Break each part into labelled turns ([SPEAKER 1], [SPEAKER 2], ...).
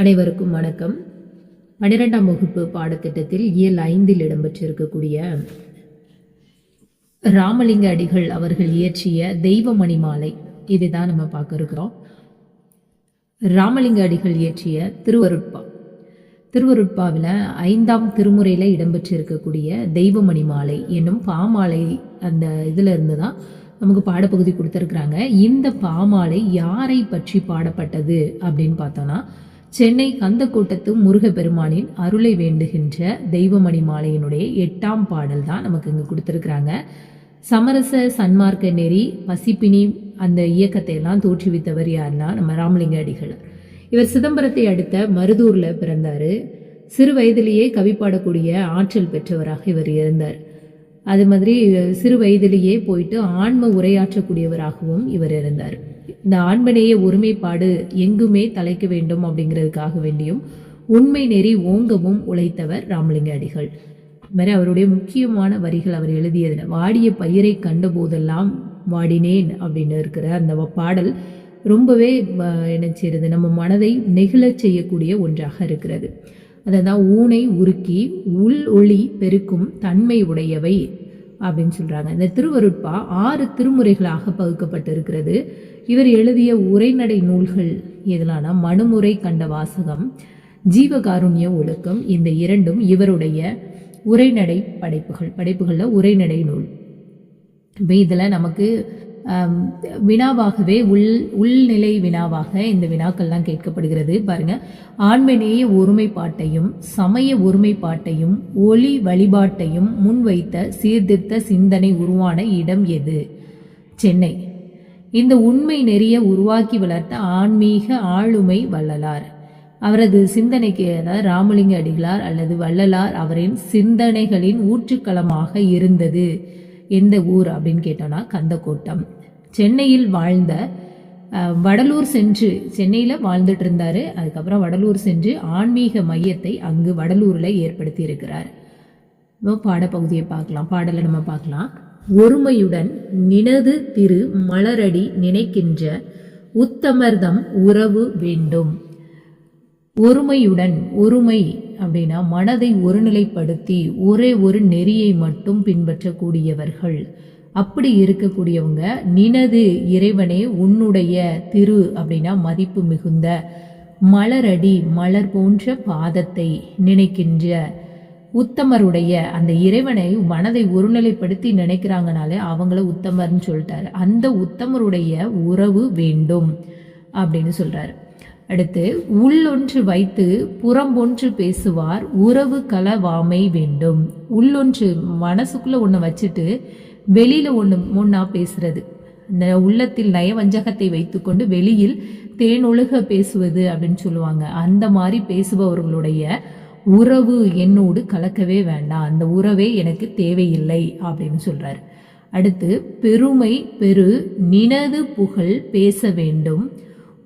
[SPEAKER 1] அனைவருக்கும் வணக்கம். பன்னிரெண்டாம் வகுப்பு பாடத்திட்டத்தில் இயல் ஐந்தில் இடம்பெற்றிருக்கக்கூடிய ராமலிங்க அடிகள் அவர்கள் இயற்றிய தெய்வமணி மாலை இதுதான் நம்ம பார்க்க இருக்கிறோம். ராமலிங்க அடிகள் இயற்றிய திருவருட்பா. திருவருட்பாவில் ஐந்தாம் திருமுறையில் இடம்பெற்றிருக்கக்கூடிய தெய்வமணி மாலை என்னும் பாமாலை அந்த இதில் இருந்து தான் நமக்கு பாடப்பகுதி கொடுத்துருக்குறாங்க. இந்த பாமாலை யாரை பற்றி பாடப்பட்டது அப்படின்னு பார்த்தோன்னா சென்னை கந்தக்கோட்டத்து முருகப்பெருமானின் அருளை வேண்டுகின்ற தெய்வமணி மாலையினுடைய எட்டாம் பாடல் தான் நமக்கு இங்கே கொடுத்துருக்குறாங்க. சமரச சன்மார்க்க நெறி பசிப்பினி அந்த இயக்கத்தை எல்லாம் தோற்றுவித்தவர் யாருன்னா நம்ம ராமலிங்க அடிகள். இவர் சிதம்பரத்தை அடுத்த மருதூரில் பிறந்தாரு. சிறு வயதிலேயே கவி பாடக்கூடிய ஆற்றல் பெற்றவராக இவர் இருந்தார். அது மாதிரி சிறு வயதிலேயே போயிட்டு ஆன்ம உரையாற்றக்கூடியவராகவும் இவர் இருந்தார். இந்த ஆண்மநேய ஒருமைப்பாடு எங்குமே தலைக்க வேண்டும் அப்படிங்கிறதுக்காக வேண்டியும் உண்மை நெறி ஓங்கவும் உழைத்தவர் ராமலிங்க அடிகள் இது மாதிரி அவருடைய முக்கியமான வரிகள் அவர் எழுதியதில் வாடிய பயிரை கண்ட போதெல்லாம் வாடினேன் அப்படின்னு இருக்கிற அந்த பாடல் ரொம்பவே என்ன செய்யறது நம்ம மனதை நெகிழச் செய்யக்கூடிய ஒன்றாக இருக்கிறது. அதான் ஊனை உருக்கி உள் ஒளி பெருக்கும் தன்மை உடையவை அப்படின்னு சொல்கிறாங்க இந்த திருவருட்பா ஆறு திருமுறைகளாக பகுக்கப்பட்டிருக்கிறது. இவர் எழுதிய உரைநடை நூல்கள் எதிலான மனுமுறை கண்ட வாசகம் ஜீவகாருண்ய ஒழுக்கம் இந்த இரண்டும் இவருடைய உரைநடை படைப்புகள் படைப்புகளில் உரைநடை நூல். இப்போ இதில் நமக்கு வினாவாகவே உள் உள்நிலை வினாவாக இந்த வினாக்கள்லாம் கேட்கப்படுகிறது. பாருங்க. ஆண்மநேய ஒருமைப்பாட்டையும் சமய ஒருமைப்பாட்டையும் ஒளி வழிபாட்டையும் முன்வைத்த சீர்திருத்த சிந்தனை உருவான இடம் எது? சென்னை. இந்த உண்மை நெறிய உருவாக்கி வளர்த்த ஆன்மீக ஆளுமை வள்ளலார். அவரது சிந்தனைக்கு அதாவது ராமலிங்க அடிகளார் அல்லது வள்ளலார் அவரின் சிந்தனைகளின் ஊற்றுக்களமாக இருந்தது. எந்த ஊர் அப்படின்னு கேட்டோம்னா கந்தக்கோட்டம். சென்னையில் வாழ்ந்த வடலூர் சென்று சென்னையில் வாழ்ந்துட்டு இருந்தாரு. அதுக்கப்புறம் வடலூர் சென்று ஆன்மீக மையத்தை அங்கு வடலூரில் ஏற்படுத்தி இருக்கிறார். இப்போ பாடப்பகுதியை பார்க்கலாம். பாடலை நம்ம பார்க்கலாம். ஒருமையுடன் நினது திரு மலரடி நினைக்கின்ற உத்தமர்தம் உறவு வேண்டும். ஒருமையுடன் ஒருமை அப்படின்னா மனதை ஒருநிலைப்படுத்தி ஒரே ஒரு நெறியை மட்டும் பின்பற்றக்கூடியவர்கள். அப்படி இருக்கக்கூடியவங்க நினது இறைவனே உன்னுடைய திரு அப்படின்னா மதிப்பு மிகுந்த மலரடி மலர் போன்ற பாதத்தை நினைக்கின்ற உத்தமருடைய அந்த இறைவனை மனதை ஒருநிலைப்படுத்தி நினைக்கிறாங்கனாலே அவங்கள உத்தமர்னு சொல்லிட்டாரு. அந்த உத்தமருடைய உறவு வேண்டும் அப்படின்னு சொல்றாரு. அடுத்து உள்ளொன்று வைத்து புறம்பொன்று பேசுவார் உறவு கலவாமை வேண்டும். உள்ளொன்று மனசுக்குள்ள ஒன்று வச்சுட்டு வெளியில் ஒன்று ஒன்றா பேசுறது. இந்த உள்ளத்தில் நயவஞ்சகத்தை வைத்துக்கொண்டு வெளியில் தேனொழுக பேசுவது அப்படின்னு சொல்லுவாங்க. அந்த மாதிரி பேசுபவர்களுடைய உறவு என்னோடு கலக்கவே வேண்டாம். அந்த உறவே எனக்கு தேவையில்லை அப்படின்னு சொல்றாரு. அடுத்து பெருமை பெரு நினது புகழ் பேச வேண்டும்.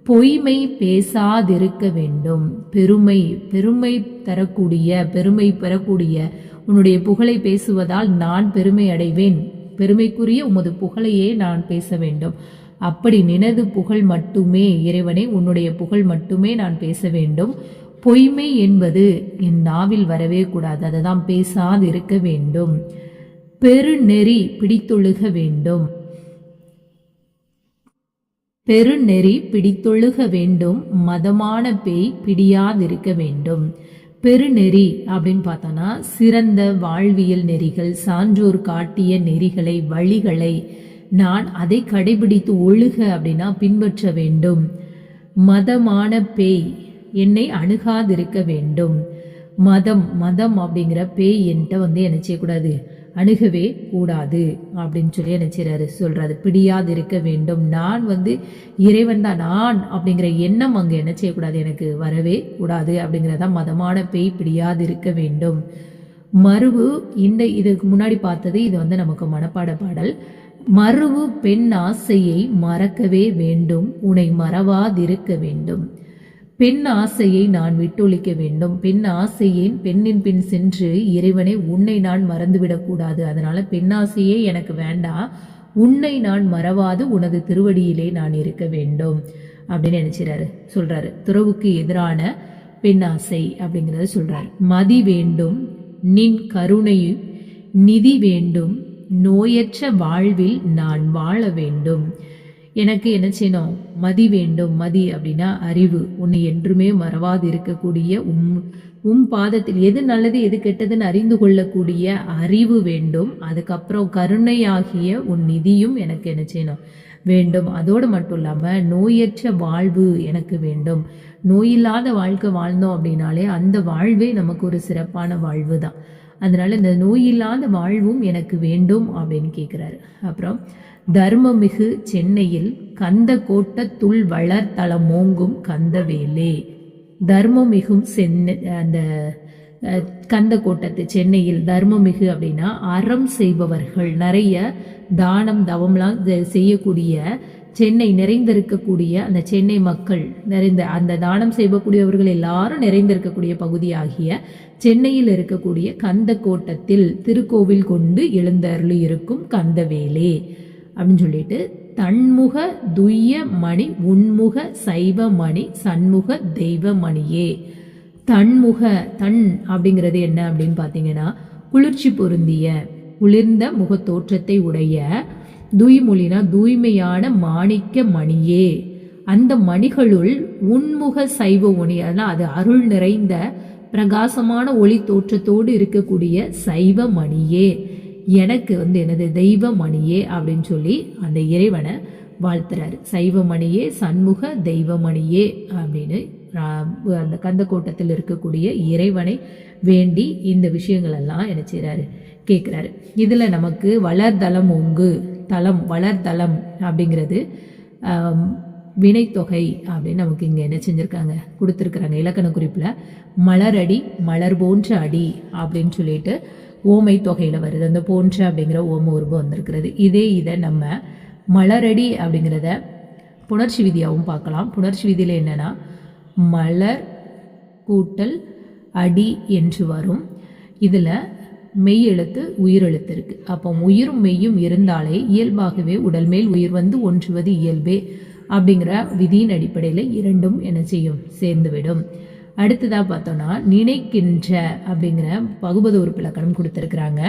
[SPEAKER 1] பொய்மை பேசாதிருக்க வேண்டும். பெருமை பெருமை தரக்கூடிய பெருமை பெறக்கூடிய உன்னுடைய புகழை பேசுவதால் நான் பெருமை அடைவேன். பெருமைக்குரிய உமது புகழையே நான் பேச வேண்டும். அப்படி நினது புகழ் மட்டுமே இறைவனை உன்னுடைய புகழ் மட்டுமே நான் பேச வேண்டும். பொய்மை என்பது என் நாவில் வரவே கூடாது அதை தான் பேசாதிருக்க வேண்டும். பெருநெறி பிடித்தொழுக வேண்டும். பெருநெறி பிடித்தொழுக வேண்டும் மதமான பேய் பிடியாதிருக்க வேண்டும். பெருநெறி அப்படின்னு பார்த்தோன்னா சிறந்த வாழ்வியல் நெறிகள் சான்றோர் காட்டிய நெறிகளை வழிகளை நான் அதை கடைபிடித்து ஒழுக அப்படின்னா பின்பற்ற வேண்டும். மதமான பேய் என்னை அணுகாதிருக்க வேண்டும். மதம் மதம் அப்படிங்கிற பேய் என்கிட்ட வந்து என்ன செய்யக்கூடாது. அணுகவே கூடாது அப்படின்னு சொல்லி என்ன செய்கிறாரு சொல்றாரு பிடியாது இருக்க வேண்டும். நான் வந்து இறைவன் தான் நான் அப்படிங்கிற எண்ணம் அங்கே என்ன செய்யக்கூடாது? எனக்கு வரவே கூடாது அப்படிங்கிறதா மதமான பேய் பிடியாது இருக்க வேண்டும். மறுவு இந்த இதுக்கு முன்னாடி பார்த்தது இது வந்து நமக்கு மனப்பாட பாடல். மறுவு பெண் ஆசையை மறக்கவே வேண்டும். உன்னை மறவாதிருக்க வேண்டும். பெண் ஆசையை நான் விட்டொழிக்க வேண்டும். பெண் ஆசையின் பெண்ணின் பின் சென்று இறைவனை உன்னை நான் மறந்துவிடக் கூடாது. அதனால பெண் ஆசையே எனக்கு வேண்டாம் உன்னை நான் மறவாது. உனது திருவடியிலே நான் இருக்க வேண்டும். அப்படின்னு நினைச்சிறாரு. சொல்றாரு. துறவுக்கு எதிரான பெண்ணாசை அப்படிங்கிறத சொல்றாரு. மதி வேண்டும் நின் கருணை நிதி வேண்டும் நோயற்ற வாழ்வில் நான் வாழ வேண்டும். எனக்கு என்ன செய்யணும்? மதி வேண்டும் மதி அப்படின்னா அறிவு. உன்னை என்றுமே மறவாது இருக்கக்கூடிய உம் உம் பாதத்தில் எது நல்லது எது கெட்டதுன்னு அறிந்து கொள்ளக்கூடிய அறிவு வேண்டும். அதுக்கப்புறம் கருணையாகிய உன் நிதியும் எனக்கு என்ன செய்யணும்? வேண்டும். அதோடு மட்டும் இல்லாமல் நோயற்ற வாழ்வு எனக்கு வேண்டும். நோயில்லாத வாழ்க்கை வாழ்ந்தோம் அப்படின்னாலே அந்த வாழ்வே நமக்கு ஒரு சிறப்பான வாழ்வு தான் அதனால் இந்த நோயில்லாத வாழ்வும் எனக்கு வேண்டும் அப்படின்னு கேட்குறாரு அப்புறம் தர்மமிகு சென்னையில் கந்த கோட்டத்துள் வளர்த்தளம் ஓங்கும் கந்தவேலே தர்மமிகும் சென்னை அந்த கந்த கோட்டத்து சென்னையில் தர்மமிகு அப்படின்னா அறம் செய்பவர்கள். நிறைய தானம் தவம்லாம் செய்யக்கூடிய சென்னை நிறைந்திருக்கக்கூடிய அந்த சென்னை மக்கள் நிறைந்த அந்த தானம் செய்யக்கூடியவர்கள் எல்லாரும் நிறைந்திருக்கக்கூடிய பகுதியாகிய சென்னையில் இருக்கக்கூடிய கந்த கோட்டத்தில் திருக்கோவில் கொண்டு எழுந்தருளி இருக்கும் கந்தவேலே அப்படின்னு சொல்லிட்டு தன்முக துய்ய மணி உன்முக சைவ மணி சண்முக தெய்வ மணியே. தன்முக தன் அப்படிங்கிறது என்ன அப்படின்னு பார்த்தீங்கன்னா குளிர்ச்சி பொருந்திய குளிர்ந்த முகத்தோற்றத்தை உடைய துய்மொழினா தூய்மையான மாணிக்க மணியே. அந்த மணிகளுள் உன்முக சைவ ஒளி அதனால் அது அருள் நிறைந்த பிரகாசமான ஒளி தோற்றத்தோடு இருக்கக்கூடிய சைவ மணியே. எனக்கு வந்து எனது தெய்வ மணியே அப்படின்னு சொல்லி அந்த இறைவனை வாழ்த்துறாரு. சைவ மணியே சண்முக தெய்வ மணியே அப்படின்னு அந்த கந்தக்கோட்டத்தில் இருக்கக்கூடிய இறைவனை வேண்டி இந்த விஷயங்கள் எல்லாம் என்ன செய்கிறாரு கேட்குறாரு இதில் நமக்கு வளர்தலம் ஒங்கு தலம் வளர்தளம் அப்படிங்கிறது வினைத்தொகை அப்படின்னு நமக்கு இங்கே என்ன செஞ்சுருக்காங்க? கொடுத்துருக்குறாங்க. இலக்கண குறிப்பில் மலரடி மலர் போன்ற அடி அப்படின்னு சொல்லிட்டு ஓமை தொகையில் வருது. அந்த போன்ற அப்படிங்கிற ஓம உருவம் வந்திருக்கிறது. இதே இதை நம்ம மலரடி அப்படிங்கிறத புணர்ச்சி விதியாகவும் பார்க்கலாம். புணர்ச்சி விதியில் என்னென்னா மலர் கூட்டல் அடி என்று வரும். இதில் மெய் எழுத்து உயிர் எழுத்து இருக்கு அப்போ உயிரும் மெய்யும் இருந்தாலே இயல்பாகவே உடல் மேல் உயிர் வந்து ஒன்றுவது இயல்பே அப்படிங்கிற விதியின் அடிப்படையில் இரண்டும் என்ன செய்யும்? சேர்ந்துவிடும். அடுத்ததாக பார்த்தோம்னா நினைக்கின்ற அப்படிங்கிற பகுபத உறுப்பிலக்கணம் கொடுத்துருக்குறாங்க.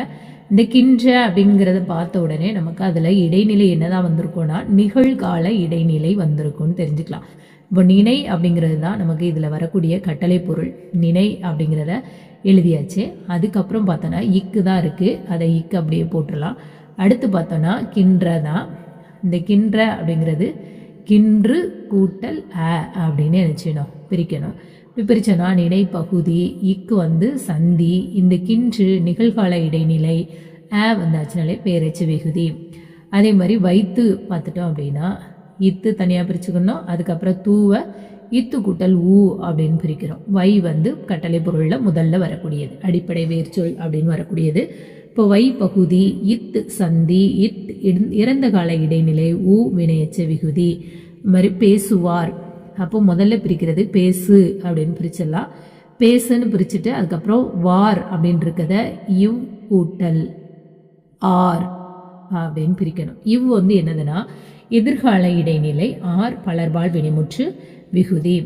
[SPEAKER 1] இந்த கின்ற அப்படிங்கிறத பார்த்த உடனே நமக்கு அதில் இடைநிலை என்னதான் வந்திருக்கும்னா நிகழ்கால இடைநிலை வந்திருக்கும்னு தெரிஞ்சுக்கலாம். இப்போ நினை அப்படிங்கிறது தான் நமக்கு இதில் வரக்கூடிய கட்டளை பொருள். நினை அப்படிங்கிறத எழுதியாச்சு. அதுக்கப்புறம் பார்த்தோன்னா இக்கு தான் இருக்குது அதை இக்கு அப்படியே போட்டுடலாம் அடுத்து பார்த்தோன்னா கின்ற தான். இந்த கின்ற அப்படிங்கிறது கின்று கூட்டல் அ அப்படின்னு நினச்சிடணும் பிரிக்கணும். இப்போ பிரித்தோன்னா நினைப்பகுதி இக்கு வந்து சந்தி இந்த கின்று நிகழ்கால இடைநிலை அ வந்தாச்சுனாலே பேரச்சு விகுதி. அதே மாதிரி வைத்து பார்த்துட்டோம் அப்படின்னா இத்து தனியாக பிரிச்சுக்கணும். அதுக்கப்புறம் தூவை இத்து கூட்டல் ஊ அப்படின்னு பிரிக்கிறோம். வை வந்து கட்டளை பொருளில் முதல்ல வரக்கூடியது. அடிப்படை வேர்ச்சொல் அப்படின்னு வரக்கூடியது. இப்போ வை பகுதி இத் சந்தி இத் இறந்த கால இடைநிலை ஊ வினையச்ச விகுதி இது மாதிரி பேசுவார். அப்போ முதல்ல பிரிக்கிறது பேசு அப்படின்னு பிரிச்சிடலாம். பேசுன்னு பிரிச்சுட்டு அதுக்கப்புறம் வார் அப்படின்னு இருக்கத இவ் கூட்டல் ஆர் அப்படின்னு பிரிக்கணும். இவ் வந்து என்னதுன்னா எதிர்கால இடைநிலை ஆர் பலர்பால் வினைமுற்று விகுதி.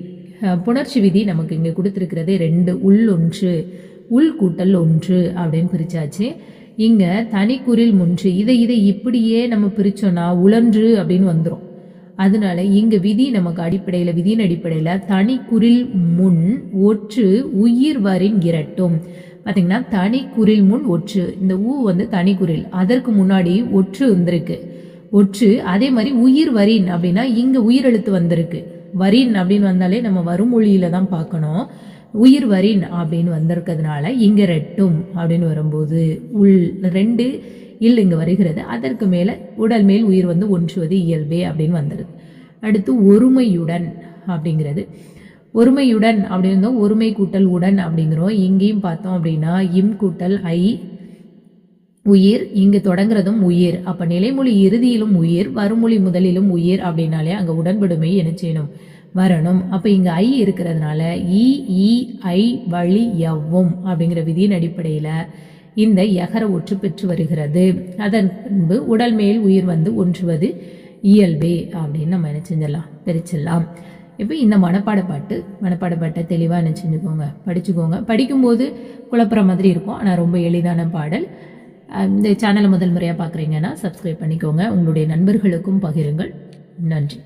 [SPEAKER 1] புணர்ச்சி விதி நமக்கு இங்கே கொடுத்துருக்கிறது ரெண்டு உள் ஒன்று உள் கூட்டல் ஒன்று அப்படின்னு பிரிச்சாச்சு. இங்கே தனிக்குறில் முன்று இதை இதை இப்படியே நம்ம பிரித்தோன்னா உழன்று அப்படின்னு வந்துடும் அதனால இங்கே விதி நமக்கு அடிப்படையில் விதியின் அடிப்படையில் தனிக்குறில் முன் ஒற்று உயிர் வரின் இரட்டும். பார்த்தீங்கன்னா தனிக்குறில் முன் ஒற்று இந்த ஊ வந்து தனிக்குறில் அதற்கு முன்னாடி ஒற்று வந்திருக்கு. ஒற்று அதே மாதிரி உயிர் வரின் அப்படின்னா இங்க உயிரெழுத்து வந்திருக்கு. வரின் அப்படின்னு வந்தாலே நம்ம வருமொழியில தான் பார்க்கணும். உயிர் வரின் அப்படின்னு வந்திருக்கிறதுனால இங்கே ரெட்டும் அப்படின்னு வரும்போது உள் ரெண்டு இல் இங்கே வருகிறது. அதற்கு மேலே உடல் மேல் உயிர் வந்து ஒன்றுவது இயல்பே அப்படின்னு வந்துடுது அடுத்து ஒருமையுடன் அப்படிங்கிறது. ஒருமையுடன் அப்படின்னு ஒருமை கூட்டல் உடன் அப்படிங்கிறோம். இங்கேயும் பார்த்தோம் அப்படின்னா இம் கூட்டல் ஐ உயிர் இங்கு தொடங்குறதும் உயிர். அப்ப நிலைமொழி இறுதியிலும் உயிர் வருமொழி முதலிலும் உயிர் அப்படின்னாலே அங்க உடன்படுமை என்ன செய்யணும் வரணும். அப்ப இங்க ஐ இருக்கிறதுனால இ ஈ ஐ வழி எவ்வும் அப்படிங்கிற விதியின் அடிப்படையில இந்த எகர ஒற்று பெற்று வருகிறது. அதன் பின்பு உடல் மேல் உயிர் வந்து ஒன்றுவது இயல்பே அப்படின்னு நம்ம என்ன செஞ்சிடலாம்? பிரிச்சிடலாம். இப்போ இந்த மனப்பாட பாட்டு மனப்பாட பாட்டை தெளிவாக என்ன செஞ்சுக்கோங்க படிச்சுக்கோங்க. படிக்கும்போது குழப்புற மாதிரி இருக்கும். ஆனால் ரொம்ப எளிதான பாடல். இந்த சேனலை முதல் முறையாக பார்க்குறீங்கன்னா சப்ஸ்கிரைப் பண்ணிக்கோங்க. உங்களுடைய நண்பர்களுக்கும் பகிருங்கள். நன்றி.